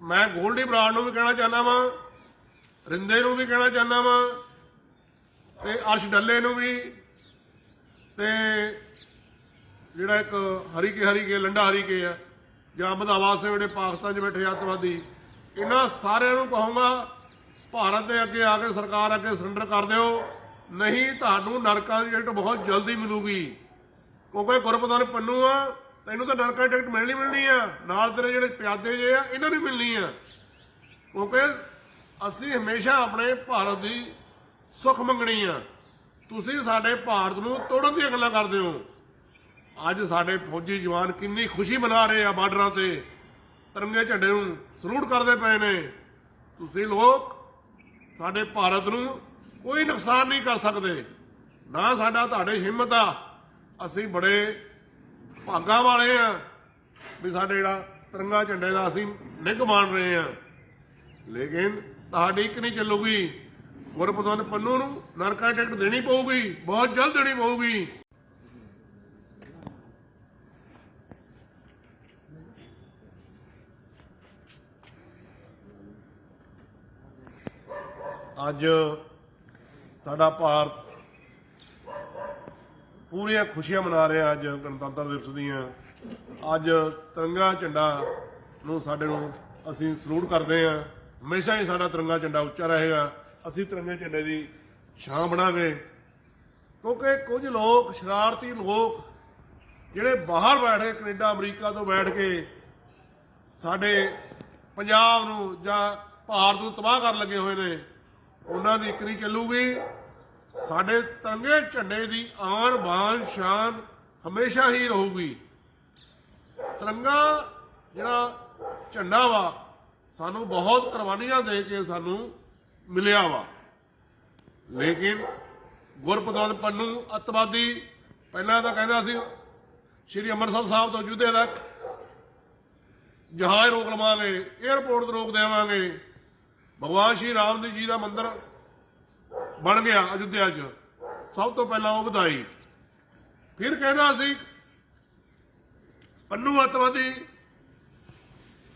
ਮੈਂ ਗੋਲਡੀ ਬਰਾੜ ਨੂੰ ਵੀ ਕਹਿਣਾ ਚਾਹੁੰਦਾ ਵਾਂ, ਰਿੰਦੇ ਨੂੰ ਵੀ ਕਹਿਣਾ ਚਾਹੁੰਦਾ ਵਾਂ, ਤੇ ਅਰਸ਼ ਡੱਲੇ ਨੂੰ ਵੀ, ਤੇ ਜਿਹੜਾ ਇੱਕ ਹਰੀ ਕੇ ਹਰੀ ਕੇ, ਲੰਡਾ ਹਰੀ ਕੇ ਆ, ਜਾਂ ਬਧਾਵਾ ਸੇ ਜਿਹੜੇ ਪਾਕਿਸਤਾਨ 'ਚ ਬੈਠੇ ਅੱਤਵਾਦੀ, ਇਹਨਾਂ ਸਾਰਿਆਂ ਨੂੰ ਕਹੂੰਗਾ, ਭਾਰਤ ਦੇ ਅੱਗੇ ਆ ਕੇ, ਸਰਕਾਰ ਅੱਗੇ ਸਰੈਂਡਰ ਕਰ ਦਿਓ, ਨਹੀਂ ਤੁਹਾਨੂੰ ਨਰਕਾਂ ਦੀ ਟਿਕਟ ਬਹੁਤ ਜਲਦੀ ਮਿਲੂਗੀ, ਕਿਉਂਕਿ ਗੁਰਪ੍ਰਧਾਨ ਪੰਨੂ ਆ ਤੈਨੂੰ ਤਾਂ ਨਰਕਾਂ ਦੀ ਟਿਕਟ ਮਿਲਣੀ ਮਿਲਣੀ ਆ। ਨਾਲ ਤੇਰੇ ਜਿਹੜੇ ਪਿਆਦੇ ਜੇ ਆ, ਇਹਨਾਂ ਨੂੰ ਮਿਲਣੀ ਆ। ਕਿਉਂਕਿ ਅਸੀਂ ਹਮੇਸ਼ਾ ਆਪਣੇ ਭਾਰਤ ਦੀ ਸੁੱਖ ਮੰਗਣੀ ਆ। ਤੁਸੀਂ ਸਾਡੇ ਭਾਰਤ ਨੂੰ ਤੋੜਨ ਦੀਆਂ ਗੱਲਾਂ ਕਰਦੇ ਹੋ। ਅੱਜ ਸਾਡੇ ਫੌਜੀ ਜਵਾਨ ਕਿੰਨੀ ਖੁਸ਼ੀ ਮਨਾ ਰਹੇ ਆ ਬਾਰਡਰਾਂ ਤੇ। ਤਿਰੰਗੇ ਝੰਡੇ ਨੂੰ ਸਲੂਟ ਕਰਦੇ ਪਏ ਨੇ। ਤੁਸੀਂ ਲੋਕ ਸਾਡੇ ਭਾਰਤ ਨੂੰ ਕੋਈ ਨੁਕਸਾਨ ਨਹੀਂ ਕਰ ਸਕਦੇ। ਨਾ ਸਾਡਾ ਤੁਹਾਡੇ ਹਿੰਮਤ ਆ। ਅਸੀਂ ਬੜੇ ਭਾਗਾਂ ਵਾਲੇ ਆ। ਵੀ ਸਾਡੇ ਜਿਹੜਾ ਤਿਰੰਗਾ ਝੰਡੇ ਦਾ ਅਸੀਂ ਨਿੱਘ ਮਾਣ ਰਹੇ ਆ। ਲੇਕਿਨ ਤੁਹਾਡੀ ਇੱਕ ਨਹੀਂ ਚੱਲੂਗੀ। ਗੁਰਪ੍ਰਧਾਨ ਪੰਨੂ ਨੂੰ ਨਰਕਾ ਟਿਕਟ ਦੇਣੀ ਪਊਗੀ। ਬਹੁਤ ਜਲਦ ਦੇਣੀ ਪਊਗੀ। ਅੱਜ ਸਾਡਾ ਭਾਰਤ ਪੂਰੀਆਂ ਖੁਸ਼ੀਆਂ ਮਨਾ ਰਹੇ ਹਾਂ ਅੱਜ ਗਣਤੰਤਰ ਦਿਵਸ ਦੀਆਂ। ਅੱਜ ਤਿਰੰਗਾ ਝੰਡਾ ਨੂੰ ਸਾਡੇ ਨੂੰ ਅਸੀਂ ਸਲੂਟ ਕਰਦੇ ਹਾਂ। ਹਮੇਸ਼ਾ ਹੀ ਸਾਡਾ ਤਿਰੰਗਾ ਝੰਡਾ ਉੱਚਾ ਰਹੇਗਾ। ਅਸੀਂ ਤਿਰੰਗੇ ਝੰਡੇ ਦੀ ਛਾਂ ਬਣਾਂਗੇ। ਕਿਉਂਕਿ ਕੁਝ ਲੋਕ, ਸ਼ਰਾਰਤੀ ਲੋਕ ਜਿਹੜੇ ਬਾਹਰ ਬੈਠ ਕੇ ਕੈਨੇਡਾ, ਅਮਰੀਕਾ ਤੋਂ ਬੈਠ ਕੇ ਸਾਡੇ ਪੰਜਾਬ ਨੂੰ ਜਾਂ ਭਾਰਤ ਨੂੰ ਤਬਾਹ ਕਰਨ ਲੱਗੇ ਹੋਏ ਨੇ, ਉਹਨਾਂ ਦੀ ਇੱਕ ਨਹੀਂ ਚੱਲੂਗੀ। ਸਾਡੇ ਤਿਰੰਗੇ ਝੰਡੇ ਦੀ ਆਨ ਬਾਨ ਸ਼ਾਨ ਹਮੇਸ਼ਾ ਹੀ ਰਹੂਗੀ। ਤਿਰੰਗਾ ਜਿਹੜਾ ਝੰਡਾ ਵਾ, ਸਾਨੂੰ ਬਹੁਤ ਕੁਰਬਾਨੀਆਂ ਦੇ ਕੇ ਸਾਨੂੰ ਮਿਲਿਆ ਵਾ। ਲੇਕਿਨ ਗੁਰਪ੍ਰਸਾਦ ਪੰਨੂ ਅੱਤਵਾਦੀ ਪਹਿਲਾਂ ਤਾਂ ਕਹਿੰਦਾ ਸੀ, ਸ਼੍ਰੀ ਅੰਮ੍ਰਿਤਸਰ ਸਾਹਿਬ ਤੋਂ ਜੁੱਧੇ ਤੱਕ ਜਹਾਜ਼ ਰੋਕ ਲਵਾਂਗੇ 에ਅਰਪੋਰਟ ਤੇ ਰੋਕ ਦੇਵਾਂਗੇ। ਭਗਵਾਨ ਸ਼੍ਰੀ ਰਾਮ ਜੀ ਦਾ ਮੰਦਿਰ ਬਣ ਗਿਆ ਅਯੁੱਧਿਆ 'ਚ। ਸਭ ਤੋਂ ਪਹਿਲਾਂ ਉਹ ਵਧਾਈ। ਫਿਰ ਕਹਿੰਦਾ ਸੀ, ਪੰਨੂ ਅੱਤਵਾਦੀ,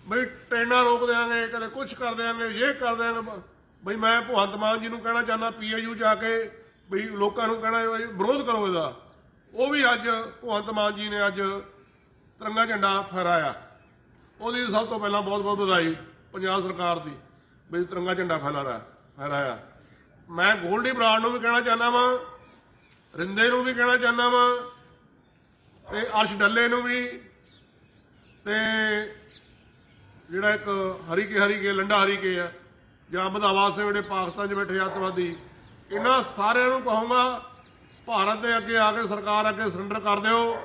ਬਈ ਟ੍ਰੇਨਾਂ ਰੋਕ ਦੇਾਂਗੇ ਕਦੇ ਕੁਝ ਕਰ ਦੇਾਂਗੇ ਇਹ ਕਰ ਦੇਾਂਗੇ ਬਈ ਮੈਂ ਭਗਵੰਤ ਮਾਨ ਜੀ ਨੂੰ ਕਹਿਣਾ ਚਾਹੁੰਦਾ ਪੀਆਈਯੂ ਜਾ ਕੇ, ਬਈ ਲੋਕਾਂ ਨੂੰ ਕਹਿਣਾ ਵਿਰੋਧ ਕਰੋ ਇਹਦਾ। ਉਹ ਵੀ ਅੱਜ ਭਗਵੰਤ ਮਾਨ ਜੀ ਨੇ ਅੱਜ ਤਿਰੰਗਾ ਝੰਡਾ ਫਹਿਰਾਇਆ। ਉਹਦੀ ਸਭ ਤੋਂ ਪਹਿਲਾਂ ਬਹੁਤ ਬਹੁਤ ਵਧਾਈ ਪੰਜਾਬ ਸਰਕਾਰ ਦੀ, ਬਈ ਤਿਰੰਗਾ ਝੰਡਾ ਫੈਲਾ ਰਿਹਾ ਫਹਿਰਾਇਆ। ਮੈਂ ਗੋਲਡੀ ਬਰਾੜ ਨੂੰ ਵੀ ਕਹਿਣਾ ਚਾਹੁੰਦਾ ਵਾਂ, ਰਿੰਦੇ ਨੂੰ ਵੀ ਕਹਿਣਾ ਚਾਹੁੰਦਾ ਵਾਂ, ਤੇ ਅਰਸ਼ ਡੱਲੇ ਨੂੰ ਵੀ, ਤੇ ਜਿਹੜਾ ਇੱਕ ਹਰੀ ਕੇ ਹਰੀ ਕੇ, ਲੰਡਾ ਹਰੀ ਕੇ ਆ, ਜਾਂ ਬਧਾਵਾ ਸੇ ਜਿਹੜੇ ਪਾਕਿਸਤਾਨ 'ਚ ਬੈਠੇ ਅੱਤਵਾਦੀ, ਇਹਨਾਂ ਸਾਰਿਆਂ ਨੂੰ ਕਹੂੰਗਾ, ਭਾਰਤ ਦੇ ਅੱਗੇ ਆ ਕੇ, ਸਰਕਾਰ ਅੱਗੇ ਸਰੈਂਡਰ ਕਰ ਦਿਓ,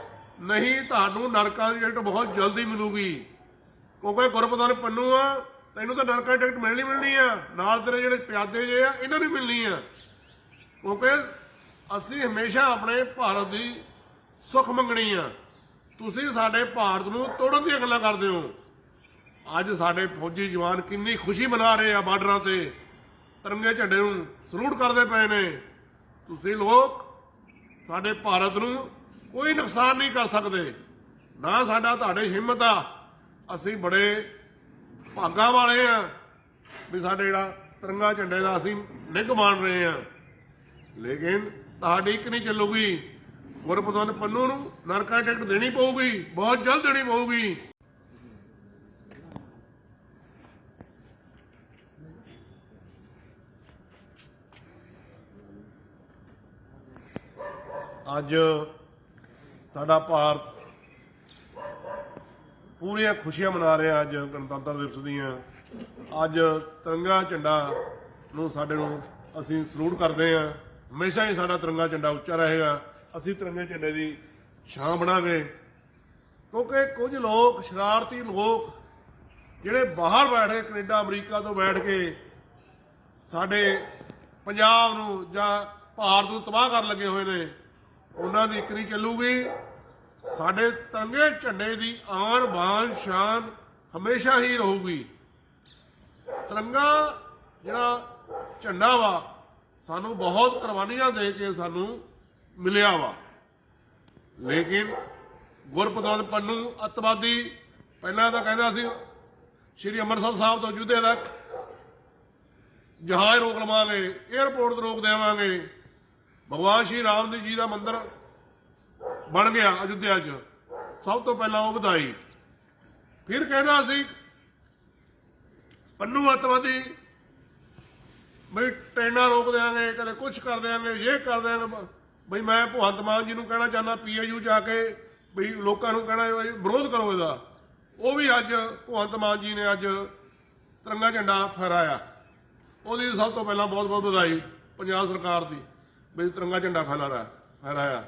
ਨਹੀਂ ਤੁਹਾਨੂੰ ਨਰਕਾਂ ਦੀ ਰਿਜ਼ਲਟ ਬਹੁਤ ਜਲਦੀ ਮਿਲੂਗੀ, ਕਿਉਂਕਿ ਗੁਰਪ੍ਰਧਾਨ ਪੰਨੂ ਆ ਤੈਨੂੰ ਤਾਂ ਨਰਕਾਂ ਦੀ ਟਿਕਟ ਮਿਲਣੀ ਮਿਲਣੀ ਆ। ਨਾਲ ਤੇਰੇ ਜਿਹੜੇ ਪਿਆਦੇ ਜੇ ਆ, ਇਹਨਾਂ ਨੂੰ ਮਿਲਣੀ ਆ। ਕਿਉਂਕਿ ਅਸੀਂ ਹਮੇਸ਼ਾ ਆਪਣੇ ਭਾਰਤ ਦੀ ਸੁੱਖ ਮੰਗਣੀ ਆ। ਤੁਸੀਂ ਸਾਡੇ ਭਾਰਤ ਨੂੰ ਤੋੜਨ ਦੀਆਂ ਗੱਲਾਂ ਕਰਦੇ ਹੋ। ਅੱਜ ਸਾਡੇ ਫੌਜੀ ਜਵਾਨ ਕਿੰਨੀ ਖੁਸ਼ੀ ਮਨਾ ਰਹੇ ਆ ਬਾਰਡਰਾਂ ਤੇ। ਤਿਰੰਗੇ ਝੰਡੇ ਨੂੰ ਸਲੂਟ ਕਰਦੇ ਪਏ ਨੇ। ਤੁਸੀਂ ਲੋਕ ਸਾਡੇ ਭਾਰਤ ਨੂੰ ਕੋਈ ਨੁਕਸਾਨ ਨਹੀਂ ਕਰ ਸਕਦੇ। ਨਾ ਸਾਡਾ ਤੁਹਾਡੇ ਹਿੰਮਤ ਆ। ਅਸੀਂ ਬੜੇ ਭਾਗਾਂ ਵਾਲੇ ਆ ਵੀ ਸਾਡੇ ਜਿਹੜਾ ਤਿਰੰਗਾ ਝੰਡੇ ਦਾ ਅਸੀਂ ਨਿੱਘ ਮਾਣ ਰਹੇ ਆ। ਲੇਕਿਨ ਤੁਹਾਡੀ ਇੱਕ ਨਹੀਂ ਚੱਲੂਗੀ। ਗੁਰਪ੍ਰਧਾਨ ਪੰਨੂ ਨੂੰ ਨਰਕਾ ਟਿਕਟ ਦੇਣੀ ਪਊਗੀ, ਬਹੁਤ ਜਲਦ ਦੇਣੀ ਪਊਗੀ। ਅੱਜ ਸਾਡਾ ਭਾਰਤ ਪੂਰੀਆਂ ਖੁਸ਼ੀਆਂ ਮਨਾ ਰਿਹਾ ਅੱਜ ਗਣਤੰਤਰ ਦਿਵਸ ਦੀਆਂ। ਅੱਜ ਤਿਰੰਗਾ ਝੰਡਾ ਨੂੰ ਸਾਡੇ ਨੂੰ ਅਸੀਂ ਸਲੂਟ ਕਰਦੇ ਹਾਂ। ਹਮੇਸ਼ਾ ਹੀ ਸਾਡਾ ਤਿਰੰਗਾ ਝੰਡਾ ਉੱਚਾ ਰਹੇਗਾ। ਅਸੀਂ ਤਿਰੰਗੇ ਝੰਡੇ ਦੀ ਛਾਂ ਬਣਾਂਗੇ। ਕਿਉਂਕਿ ਕੁਝ ਲੋਕ, ਸ਼ਰਾਰਤੀ ਲੋਕ ਜਿਹੜੇ ਬਾਹਰ ਬੈਠ ਕੇ ਕੈਨੇਡਾ, ਅਮਰੀਕਾ ਤੋਂ ਬੈਠ ਕੇ ਸਾਡੇ ਪੰਜਾਬ ਨੂੰ ਜਾਂ ਭਾਰਤ ਨੂੰ ਤਬਾਹ ਕਰਨ ਲੱਗੇ ਹੋਏ ਨੇ, ਉਹਨਾਂ ਦੀ ਇੱਕ ਨਹੀਂ ਚੱਲੂਗੀ। ਸਾਡੇ ਤਿਰੰਗੇ ਝੰਡੇ ਦੀ ਆਨ ਬਾਨ ਸ਼ਾਨ ਹਮੇਸ਼ਾ ਹੀ ਰਹੂਗੀ। ਤਿਰੰਗਾ ਜਿਹੜਾ ਝੰਡਾ ਵਾ, ਸਾਨੂੰ ਬਹੁਤ ਕੁਰਬਾਨੀਆਂ ਦੇ ਕੇ ਸਾਨੂੰ ਮਿਲਿਆ ਵਾ। ਲੇਕਿਨ ਗੁਰਪ੍ਰਸਾਦ ਪੰਨੂ ਅੱਤਵਾਦੀ ਪਹਿਲਾਂ ਤਾਂ ਕਹਿੰਦਾ ਸੀ, ਸ਼੍ਰੀ ਅੰਮ੍ਰਿਤਸਰ ਸਾਹਿਬ ਤੋਂ ਅਯੁੱਧਿਆ ਤੱਕ ਜਹਾਜ਼ ਰੋਕ ਲਵਾਂਗੇ 에ਅਰਪੋਰਟ ਤੋਂ ਰੋਕ ਦੇਵਾਂਗੇ। ਭਗਵਾਨ ਸ਼੍ਰੀ ਰਾਮ ਜੀ ਦਾ ਮੰਦਿਰ ਬਣ ਗਿਆ ਅਯੁੱਧਿਆ 'ਚ। ਸਭ ਤੋਂ ਪਹਿਲਾਂ ਉਹ ਵਧਾਈ। ਫਿਰ ਕਹਿੰਦਾ ਸੀ, ਪੰਨੂ ਅੱਤਵਾਦੀ, ਬਈ ਟ੍ਰੇਨਾਂ ਰੋਕ ਦੇਾਂਗੇ ਕਦੇ ਕੁਝ ਕਰ ਦੇਾਂਗੇ ਇਹ ਕਰ ਦੇਾਂਗੇ ਬਈ ਮੈਂ ਭਗਵੰਤ ਮਾਨ ਜੀ ਨੂੰ ਕਹਿਣਾ ਚਾਹੁੰਦਾ ਪੀਆਈਯੂ ਜਾ ਕੇ ਬਈ ਲੋਕਾਂ ਨੂੰ ਕਹਿਣਾ ਵਿਰੋਧ ਕਰੋ ਇਹਦਾ। ਉਹ ਵੀ ਅੱਜ ਭਗਵੰਤ ਮਾਨ ਜੀ ਨੇ ਅੱਜ ਤਿਰੰਗਾ ਝੰਡਾ ਫਹਿਰਾਇਆ। ਉਹਦੀ ਸਭ ਤੋਂ ਪਹਿਲਾਂ ਬਹੁਤ ਬਹੁਤ ਵਧਾਈ ਪੰਜਾਬ ਸਰਕਾਰ ਦੀ, ਬਈ ਤਿਰੰਗਾ ਝੰਡਾ ਫੈਲਾ ਰਿਹਾ ਫਹਿਰਾਇਆ।